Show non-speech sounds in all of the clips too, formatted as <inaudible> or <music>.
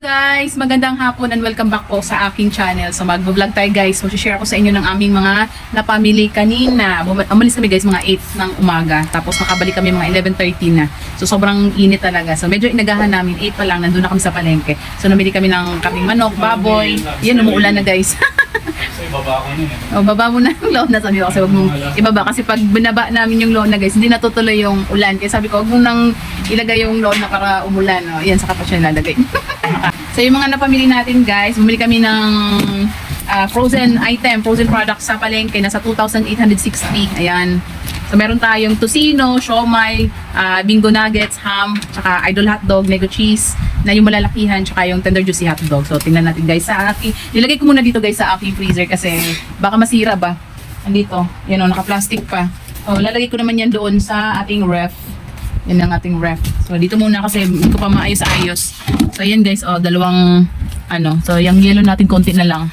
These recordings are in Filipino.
Guys, magandang hapon and welcome back po sa aking channel. So mag-vlog tayo guys. So share ko sa inyo ng aming mga napamili kanina. Umalis kami guys mga 8 ng umaga. Tapos makabalik kami mga 11.30 na. So sobrang init talaga. So medyo inagahan namin. 8 pa lang. Nandun na kami sa palengke. So namili kami ng kaming manok, baboy. Yan, umuulan na guys. <laughs> So, ibaba ko na eh. o, baba mo na yung loan na sabi ko kasi mong ibaba. Kasi pag binaba namin yung loan na guys, hindi natutuloy yung ulan. Kaya sabi ko, wag mo nang ilagay yung loan na para umulan. O, yan, saka pa siya nilalagay. <laughs> So yung mga napamili natin guys, bumili kami ng ah, frozen item, frozen products sa palengke, nasa 2,860. Ayan. So meron tayong tocino, siomay, ah, bingo nuggets, ham, tsaka idol hotdog, nego cheese, na yung malalakihan, tsaka yung tender juicy hotdog. So tingnan natin guys sa aking, nilagay ko muna dito guys sa aking freezer kasi baka masira ba. Andito, yan o, naka-plastic pa. So lalagay ko naman yan doon sa ating ref. Yan ang ating ref. So, dito muna kasi hindi ko pa maayos-ayos. So, ayan guys, oh, dalawang, ano, so, yung yellow natin konti na lang.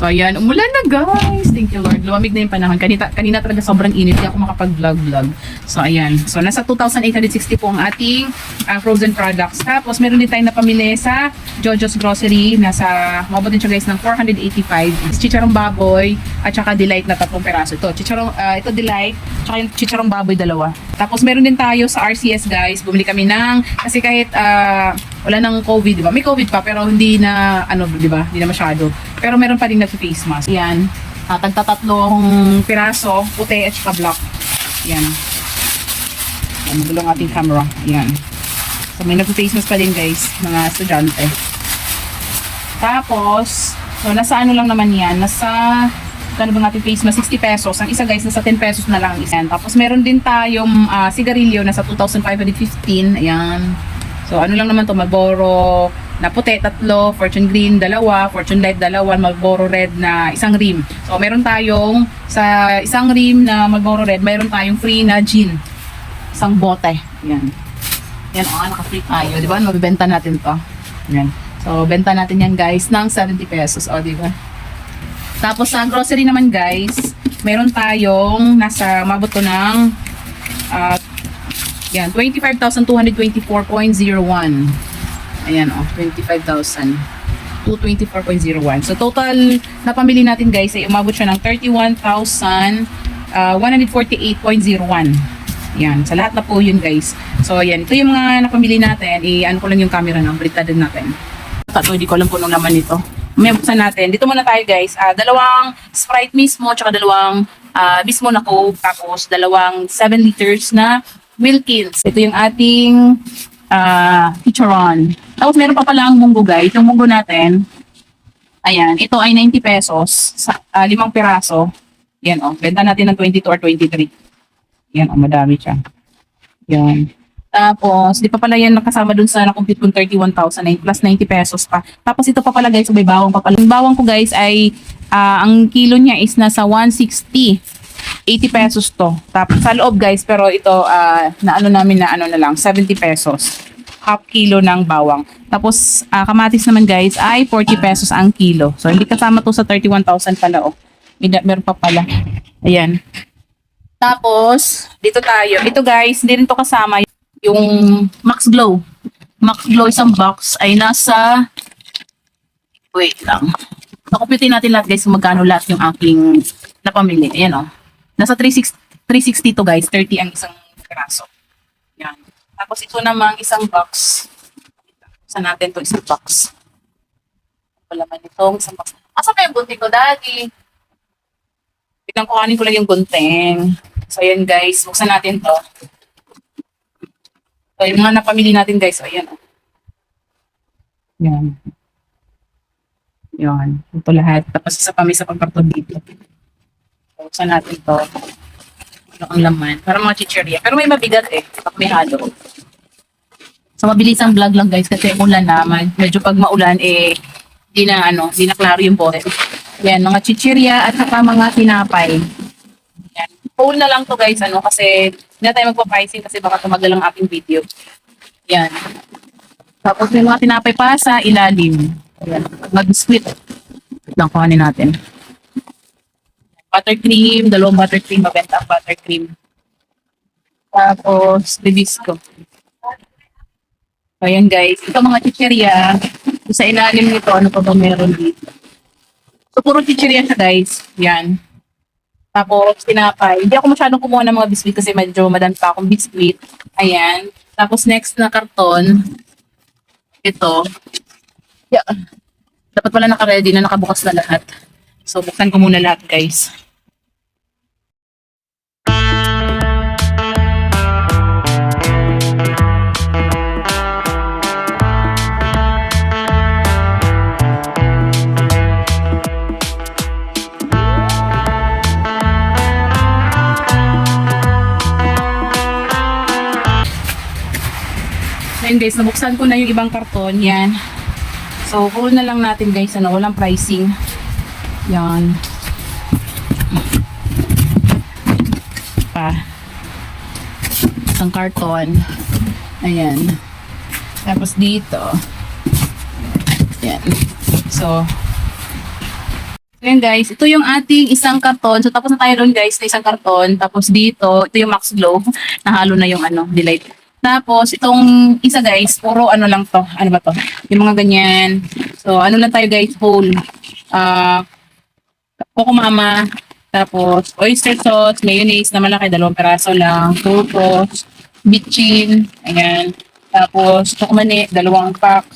So, ayan, umulan na guys. Thank you Lord. Lumamig na yung panahon. Kanina, kanina talaga sobrang init. Hindi ako makapag-vlog-vlog. So, ayan. So, nasa 2,860 po ang ating ah, frozen products. Tapos, meron din tayong napamili sa Jojo's Grocery. Nasa, mabot din siya guys ng 485. Chicharong baboy at saka delight na tatlong peraso. Ito, chicharong, ah, ito delight, tsaka yung chicharong baboy dalawa. Tapos, meron din tayo sa RCS guys. Bumili kami ng, kasi kahit ah, wala nang COVID, di ba? May COVID pa, pero hindi na, ano, di ba? Hindi na masyado. Pero meron pa rin nag-face mask. Yan. Uh, tagtatatlong piraso, puti at saka black. Yan. Yan, magulo ang ating camera. Yan. So, may nag-face mask pa din, guys, mga estudyante. Tapos, so, nasa ano lang naman yan? Nasa, kano bang ating face mask? 60 pesos. Ang isa, guys, nasa 10 pesos na lang ang isa. Tapos, meron din tayong ah, sigarilyo, nasa 2,515. Ayan. So, ano lang naman to Marlboro na puti, tatlo, Fortune Green, dalawa, Fortune Light, dalawa, Marlboro Red na isang rim. So, meron tayong, sa isang rim na Marlboro Red, meron tayong free na gin. Isang bote. Yan. Yan, oh, naka-free tayo. Di ba? Mabibenta natin to. Yan. So, benta natin yan, guys, ng 70 pesos. O, di ba? Tapos, sa grocery naman, guys, meron tayong nasa, mabot to ng, ah, yan, 25,224.01. Ayan, oh, 25,000. 224.01. So, total na pamili natin, guys, ay umabot siya ng 31,148.01. Yan, sa lahat na po yun, guys. So, ayan, ito yung mga napamili natin. I-ano ko lang yung camera ng baliktad din natin. Ito, hindi ko alam kung anong laman nito. May buksan natin. Dito muna tayo, guys. Ah, dalawang Sprite mismo, tsaka dalawang ah, mismo na Coke, tapos dalawang 7 liters na Wilkins. Ito yung ating ah chicharon. Tapos meron pa pala ang munggo guys. Yung munggo natin, ayan, ito ay 90 pesos sa ah, limang piraso. Yan oh, benta natin ng 22 or 23. Yan oh, madami siya. Yan. Tapos, di pa pala yan nakasama dun sa na-compute kong 31,000 ay plus 90 pesos pa. Tapos ito pa pala guys, may bawang pa pala. Yung bawang ko guys ay, ah, ang kilo niya is nasa 160. 80 pesos to. Tapos sa loob guys, pero ito ah, na ano namin na ano na lang, 70 pesos. Half kilo ng bawang. Tapos ah, kamatis naman guys ay 40 pesos ang kilo. So hindi kasama to sa 31,000 pala oh. May, meron pa pala. Ayan. Tapos, dito tayo. Ito guys, hindi rin to kasama yung Max Glow. Max Glow isang box ay nasa wait lang. Nakomputin natin lahat guys kung magkano lahat yung aking napamili. Ayan o. Nasa 360, 360 to guys. 30 ang isang piraso. Yan. Tapos ito namang isang box. Saan natin to isang box? Wala man itong isang box. Asa ba yung gunting ko, daddy? Tignan ko ko lang yung gunting. So ayan guys, buksan natin to. So yung mga napamili natin guys, so ayan o. Yan. Yan. Ito lahat. Tapos isa pa may sa pagkarton dito. So, buksan natin to. Ano ang laman? Parang mga chicheria. Pero may mabigat eh. Kapag may halo. So, mabilis ang vlog lang guys kasi ulan na. Med- Medyo pag maulan eh, di na ano, di na klaro yung bote. Yan, mga chicheria at saka mga tinapay. Yan. Whole na lang to guys, ano, kasi hindi tayo magpa-pricing kasi baka tumagal ang aking video. Yan. Tapos may mga tinapay pa sa ilalim. Ayan. Mag-split. lang kuhanin natin. Buttercream, dalawang buttercream, mabenta ang buttercream. Tapos, Libisco. Ayan guys, ito mga chicheria. Sa ilalim nito, ano pa ba meron dito? So, puro chicheria siya guys. Yan. Tapos, tinapay. Hindi ako masyadong kumuha ng mga biscuit kasi medyo madami pa akong biscuit. Ayan. Tapos, next na karton. Ito. Yeah. Dapat pala naka-ready na nakabukas na lahat. So, buksan ko muna lahat, guys. Guys, nabuksan ko na yung ibang karton. Yan. So, full na lang natin guys. Ano, walang pricing. Yan. Pa. Isang karton. Ayan. Tapos dito. Yan. So, Ayan guys, ito yung ating isang karton. So tapos na tayo doon guys na isang karton. Tapos dito, ito yung Max Glow. Nahalo na yung ano, delight. Tapos itong isa guys, puro ano lang to. Ano ba to? Yung mga ganyan. So ano lang tayo guys, whole. Ah, Coco Mama. Tapos oyster sauce, mayonnaise na malaki, dalawang peraso lang. Turpos, bitchin. Ayan. Tapos tukmani, dalawang pack.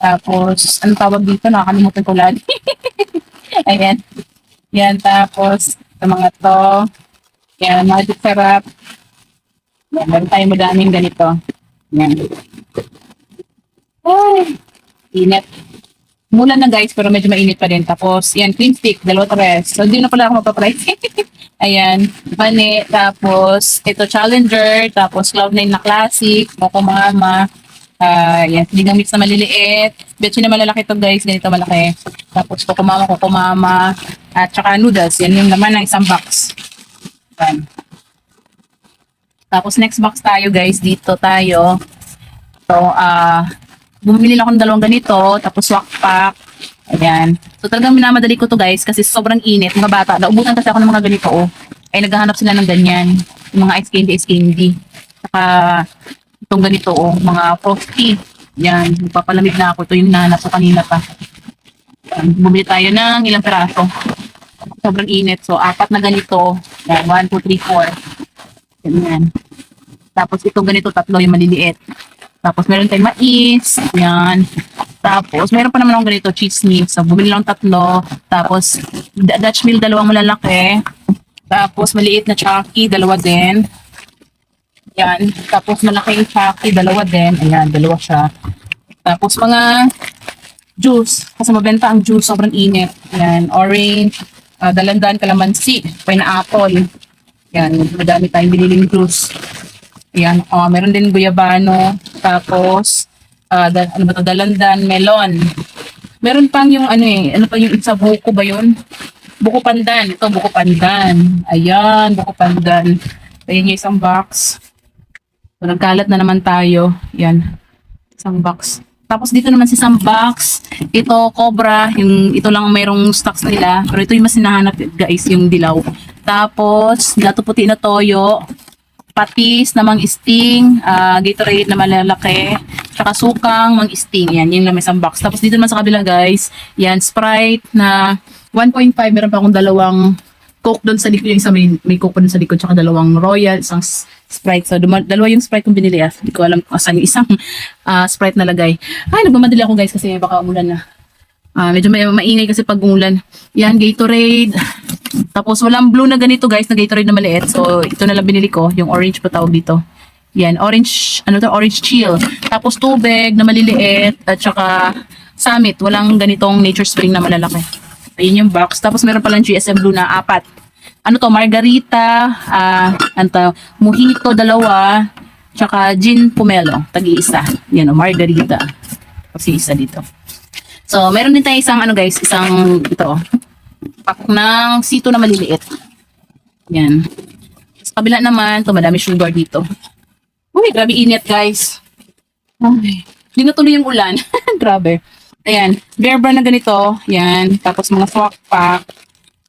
Tapos, ano tawag dito? Nakakalimutan ko lagi. <laughs> Ayan. Yan, tapos, sa mga to. Yan, magic sarap. Yan, meron tayong madaming ganito. Yan. Ay, init. Mula na guys, pero medyo mainit pa din. Tapos, yan, cream stick, dalawa tres. So, hindi na pala ako magpaprice. <laughs> Ayan, mani, tapos, ito challenger, tapos cloud9 na classic, Moco Mama, Ah, yan, sinigang mix na maliliit. Betchin na malalaki to guys, ganito malaki. Tapos Coco Mama, Coco Mama, at saka noodles. Yan yung laman ng isang box. Yan. Tapos next box tayo guys, dito tayo. So, ah, bumili lang ako ng dalawang ganito, tapos wak pack. Ayan. So talagang minamadali ko to guys kasi sobrang init. Mga bata, naubutan kasi ako ng mga ganito oh. Ay naghahanap sila ng ganyan. Yung mga ice candy, ice candy. Saka itong ganito oh, mga frosty. Yan, magpapalamig na ako. Ito yung hinahanap ko kanina pa. Yan, bumili tayo ng ilang peraso. Sobrang init. So, apat na ganito. Yan, 1, 2, 3, 4. Ganyan. Tapos itong ganito, tatlo yung maliliit. Tapos meron tayong mais. Yan. Tapos, meron pa naman akong ganito, cheese mix. So, bumili lang tatlo. Tapos, Dutch meal, dalawang malalaki. Tapos, maliit na chucky, dalawa din. Yan. Tapos, malaking chucky, dalawa din. Ayan, dalawa siya. Tapos, mga juice. Kasi mabenta ang juice, sobrang init. Yan, orange, ah, dalandan, kalamansi, pineapple. Yan, madami tayong biniling juice. Yan, oh, meron din guyabano. Tapos, ah, da- ano ba to, dalandan, melon. Meron pang yung ano eh, ano pa yung isa buko ba yun? Buko pandan. Ito, buko pandan. Ayan, buko pandan. Ayan yung isang box. So, nagkalat na naman tayo. Yan. Isang box. Tapos dito naman sa isang box, ito Cobra, yung ito lang mayroong stocks nila. Pero ito yung mas hinahanap guys, yung dilaw. Tapos, dato puti na toyo, patis na mang sting, ah, Gatorade na malalaki, tsaka sukang mang sting. Yan, yung lang isang box. Tapos dito naman sa kabila guys, yan, Sprite na 1.5. Meron pa akong dalawang Coke doon sa likod, yung isa may, may Coke doon sa likod, tsaka dalawang Royal, isang Sprite. So, duma- dalawa yung Sprite kong binili. Ah. Hindi ko alam kung saan yung isang ah, Sprite na lagay. Ay, nagmamadali ako guys kasi baka umulan na. Ah, medyo may maingay kasi pag umulan. Yan, Gatorade. <laughs> Tapos walang blue na ganito guys, na Gatorade na maliit. So, ito na lang binili ko, yung orange pa tawag dito. Yan, orange, ano to, orange chill. Tapos tubig na maliliit at saka summit, walang ganitong nature spring na malalaki. Ayun yung box. Tapos meron palang GSM blue na apat. Ano to, margarita, ah, ano to, mojito dalawa, tsaka gin pomelo, tagi-isa. Yan o, margarita. Kasi isa dito. So, meron din tayo isang ano guys, isang ito. Pack ng sito na maliliit. Yan. Sa kabila naman, to madami sugar dito. Uy, grabe init guys. Ay, di na tuloy yung ulan. <laughs> grabe. Ayan. Bear brand na ganito. Yan. Tapos mga swak pack.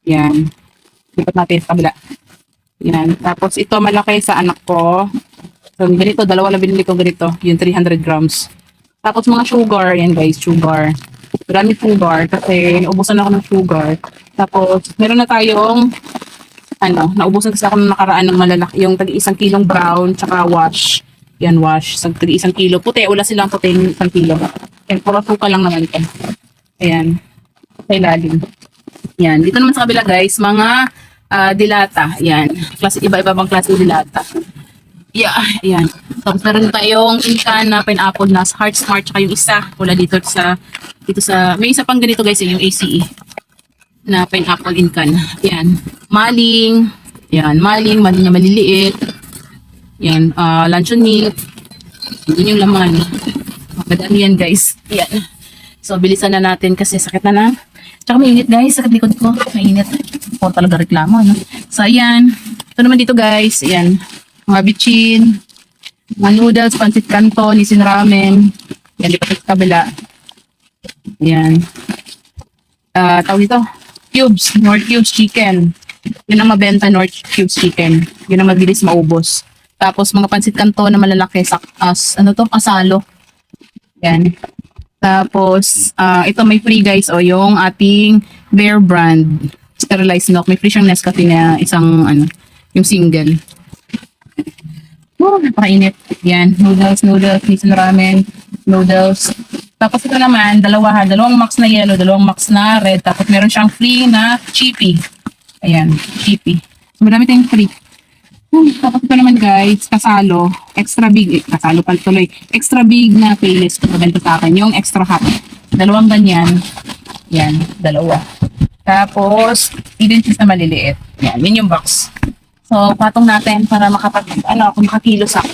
Yan. Lipat natin sa kabila. Yan. Tapos ito malaki sa anak ko. So, ganito. Dalawa lang binili ko ganito. Yung 300 grams. Tapos mga sugar. Yan guys. Sugar. Marami sugar. Kasi naubusan ako ng sugar. Tapos meron na tayong ano, naubusan kasi ako nung nakaraan ng malalaki, yung tag isang kilong brown, tsaka wash. Yan, wash. Sa tag isang kilo. Puti, wala silang puti yung isang kilo. Yan, puro suka lang naman ito. Ayan. Sa ilalim. Yan. Dito naman sa kabila, guys, mga ah, dilata. Yan. Klase, iba-iba bang klase dilata. Yeah, ayan. Tapos meron tayong inka na pineapple na heart smart, tsaka yung isa, wala dito sa, dito sa, may isa pang ganito guys, eh, yung ACE na pineapple incan. Yan. Maling. Yan. Maling. Maling na maliliit. Yan. Uh, luncheon meat. Yun yung laman. Madami yan guys. Yan. So, bilisan na natin kasi sakit na na. Tsaka mainit guys. Sakit likod ko. Mainit. Po talaga reklamo. Ano? So, ayan. Ito naman dito guys. Ayan. Mga bitchin. Mga noodles, pancit canton, nisin ramen. Yan. Di pa sa kabila. Ayan ah tawag dito, cubes, North Cubes Chicken. Yun ang mabenta, North Cubes Chicken. Yun ang mabilis maubos. Tapos mga pansit kanto na malalaki sa as, ano to, asalo. Yan. Tapos, ah ito may free guys, o yung ating Bear brand sterilized milk. May free siyang Nescafe na isang, ano, yung single. Oh, napakainit. Yan, noodles, noodles, miso ramen, noodles. Tapos ito naman, dalawa ha, dalawang max na yellow, dalawang max na red, tapos meron siyang free na chippy. Ayan, chippy. So, marami tayong free. Tapos ito naman guys, kasalo, extra big, eh, kasalo pala tuloy, extra big na playlist ko ganito sa akin, yung extra hot. Dalawang ganyan. Yan, dalawa. Tapos, cheese na maliliit. Yan, yun yung box. So, patong natin para makapag, ano, kung makakilos ako.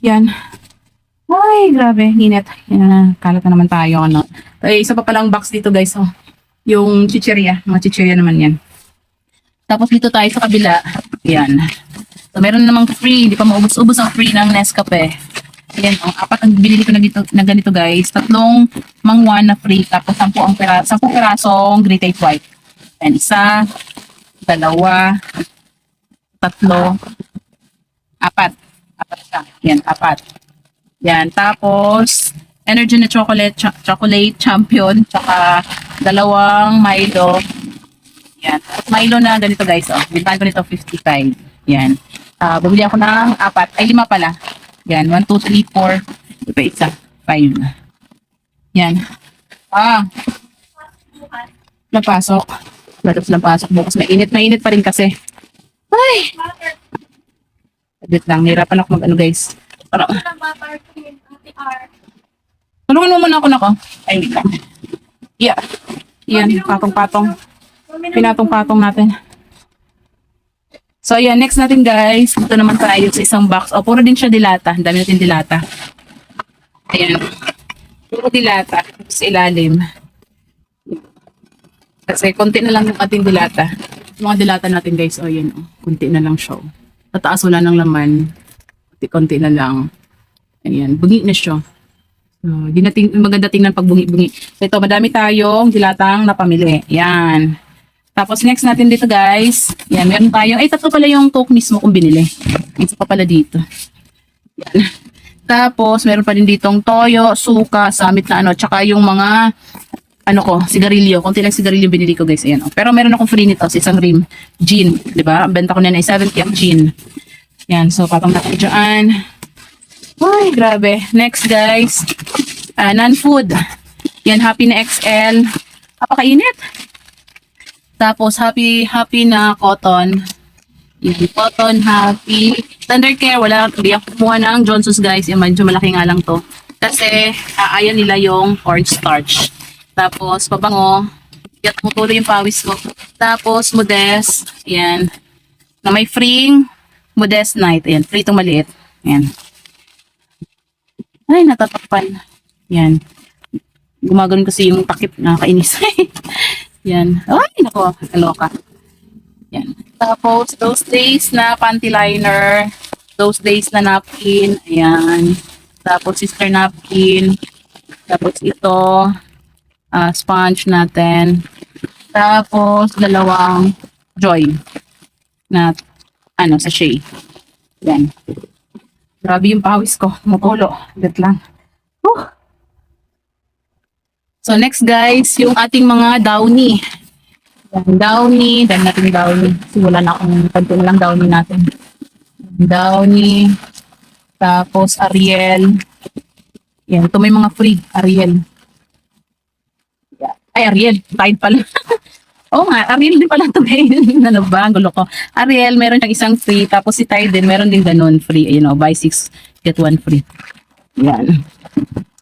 Yan. Ay, grabe, init. Yan, kalat na naman tayo, ano. Ay, isa pa palang box dito, guys, oh. Yung chicheria, mga chicheria naman yan. Tapos dito tayo sa kabila. Yan. So, meron namang free, hindi pa maubos-ubos ang free ng Nescafe. Ayan, oh, apat ang binili ko na, dito, na ganito, guys. Tatlong mangwan na free, tapos sampu ang pera, sampu perasong Great Eight White. Ayan, isa, dalawa, tatlo, apat. Apat siya. Yan, apat. Yan, tapos, energy na chocolate, cho- chocolate champion, tsaka dalawang Milo. Yan. Milo na ganito guys, oh. Bintahan ko nito 55. Yan. Ah, bumili ako ng apat, ay lima pala. Yan, 1, 2, 3, 4, iba isa, 5. Yan. Ah. Napasok. Balos lang pasok bukas. Mainit, mainit pa rin kasi. Ay! Wait lang, nahirapan ako mag ano guys. Parang, tulungan mo muna ako nako. Ay, hindi ka. Yeah. Yan, patong-patong. Pinatong-patong natin. So, yan. Next natin, guys. Ito naman tayo sa isang box. O, puro din siya dilata. Ang dami natin dilata. Ayan. Puro dilata. Sa ilalim. Kasi konti na lang yung ating dilata. Yung mga dilata natin, guys. O, yan. O. Konti na lang siya. o. Sa taas wala ng laman. Konti-konti na lang. Ayan. Bungi na siya. So, di natin maganda tingnan pag bungi-bungi. So, ito, madami tayong dilatang napamili. Yan. Tapos, next natin dito, guys. Yan, meron tayong, ay, tatlo pala yung coke mismo kung binili. Isa pa pala dito. Yan. Tapos, meron pa din ditong toyo, suka, samit na ano, tsaka yung mga, ano ko, sigarilyo. Kunti lang sigarilyo binili ko, guys. Ayan. oh. Pero meron akong free nito sa isang rim. Gin. di ba? Benta ko na ay 70 ang gin. Yan. So, patong natin dyan. Ay, grabe. Next, guys. Ah, non-food. Yan, happy na XL. Napakainit. Tapos, happy, happy na cotton. Yan, cotton, happy. Standard care, wala, hindi ako kumuha ng Johnson's, guys. Yung medyo malaki nga lang to. Kasi, aayan nila yung cornstarch. Tapos, pabango. Yan, tumutuloy yung pawis ko. Tapos, modest. Yan. Na may free modest night. Ayan, free itong maliit. Ayan. Ay, natatakpan. Yan. Gumagano kasi yung takip. Nakakainis. <laughs> Yan. Ay, nako. Kaloka. Yan. Tapos, those days na panty liner. Those days na napkin. Ayan. Tapos, sister napkin. Tapos, ito. ah, sponge natin. Tapos, dalawang joy na ano, sachet. Yan. Grabe yung pawis ko. Mutulo. Lit lang. Whew. So, next guys, yung ating mga downy. Yan, downy. Dahil natin downy. Wala na akong kanto na lang downy natin. Downy. Tapos, Ariel. Yan, ito may mga free. Ariel. Ay, Ariel. Tide pala. <laughs> Oo nga, Ariel din pala ito <laughs> ngayon. ano ba? Ang gulo ko. Ariel, meron siyang isang free. Tapos si Tide din, meron din ganun free. You know, buy six, get one free. Yan.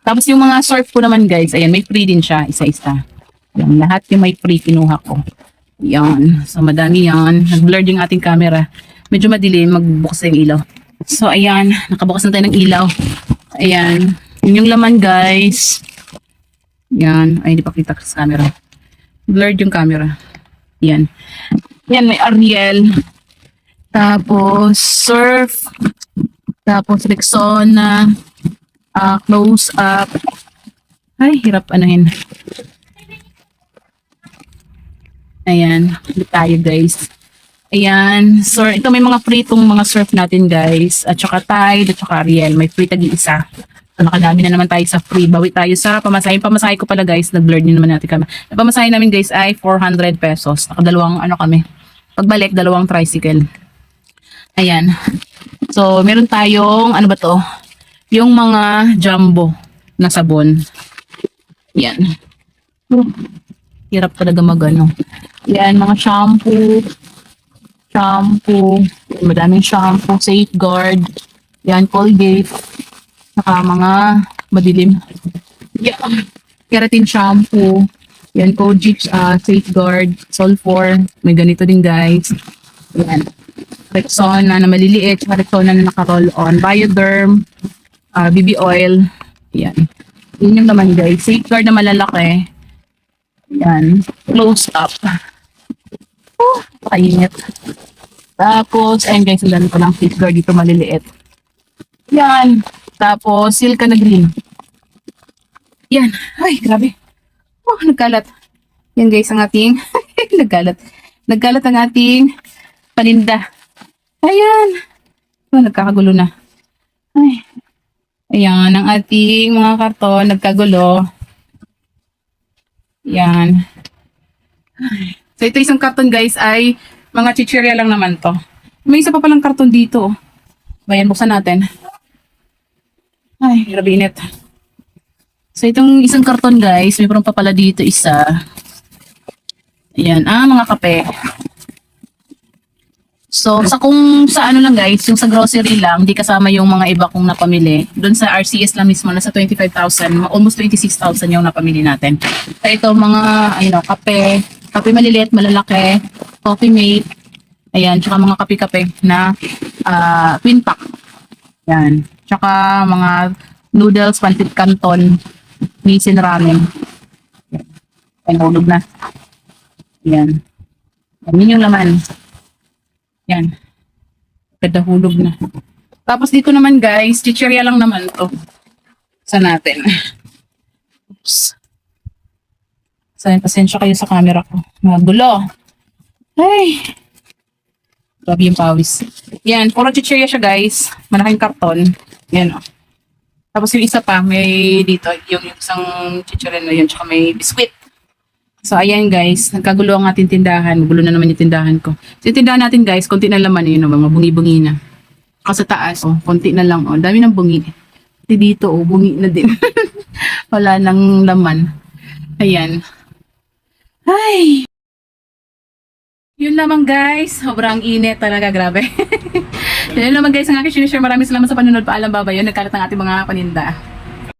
Tapos yung mga surf ko naman guys, ayan, may free din siya, isa-isa. Yan, lahat yung may free kinuha ko. Yan. So, madami yan. Nag-blurred yung ating camera. Medyo madilim, magbukas yung ilaw. So, ayan. Nakabukas na tayo ng ilaw. Ayan. Yun yung laman, guys. Yan. Ay, hindi pa kita sa camera. Blurred yung camera. Yan. Yan, may Ariel. Tapos, surf. Tapos, Rexona. Ah close up. Ay, hirap anuhin. Ayan. Ulit tayo, guys. Ayan. So, ito may mga free itong mga surf natin, guys. At saka Tide, at saka Ariel. May free tag-iisa. So, nakadami na naman tayo sa free. Bawi tayo sa pamasahe. Yung Pamasahe ko pala, guys. Nag-blur din naman natin kami. Yung pamasahe namin, guys, ay 400 pesos. Nakadalawang, ano kami. Pagbalik, dalawang tricycle. Ayan. So, meron tayong, ano ba to? Yung mga jumbo na sabon. Yan. Hirap talaga magano. Yan, mga shampoo. Shampoo. Madaming shampoo. Safeguard. Yan, Colgate. Saka mga madilim. Yan. Keratin shampoo. Yan, Kojic, uh, Safeguard, Sulfur. May ganito din, guys. Yan. Rexona na maliliit, Rexona na naka-roll on. Bioderm, ah, BB oil. Yan. Yun yung naman guys. Safeguard na malalaki. Yan. Close up. Oh, kainit. Tapos, ayun guys, ang dami ko ng safeguard dito maliliit. Yan. Tapos, silka na green. Yan. Ay, grabe. Oh, nagkalat. Yan guys, ang ating <laughs> nagkalat. Nagkalat ang ating paninda. Ayan. Oh, nagkakagulo na. Ay. Ayan, ang ating mga karton, nagkagulo. Yan. Ay. So, ito isang karton, guys, ay mga chichirya lang naman to. May isa pa palang karton dito. Bayan, buksan natin. Ay, grabe init. So, itong isang karton, guys, may pa pala dito isa. Ayan, ah, mga kape. So, sa kung sa ano lang guys, yung sa grocery lang, di kasama yung mga iba kong napamili. Doon sa RCS lang mismo, nasa 25,000, almost 26,000 yung napamili natin. So, ito mga, ayun o, kape, kape maliliit, malalaki, coffee mate, ayan, tsaka mga kape-kape na ah twin pack. Yan. Tsaka mga noodles, pantit canton, misin ramen. Yan. Ayan, hulog na. Yan. Yan yung laman. Yan. Ganda hulog na. Tapos dito naman guys, chichirya lang naman to. Sa natin. Oops. Sayang pasensya kayo sa camera ko. Magulo. Ay. Grabe yung pawis. Yan, puro chichirya siya guys. Malaking karton. Yan o. Tapos yung isa pa, may dito, yung, yung isang chichirya na yun, tsaka may biskwit. So, ayan guys, nagkagulo ang ating tindahan. Magulo na naman yung tindahan ko. So, yung tindahan natin guys, konti na laman yun, mga bungi-bungi na. Kasi taas, oh, konti na lang, oh. Dami ng bungi. Pati dito, oh, bungi na din. <laughs> Wala nang laman. Ayan. Ay! Yun naman guys, sobrang init talaga, grabe. <laughs> Yun naman guys, ang aking sinishare. Maraming salamat sa panunod. Paalam babayo, nagkalat ang ating mga paninda.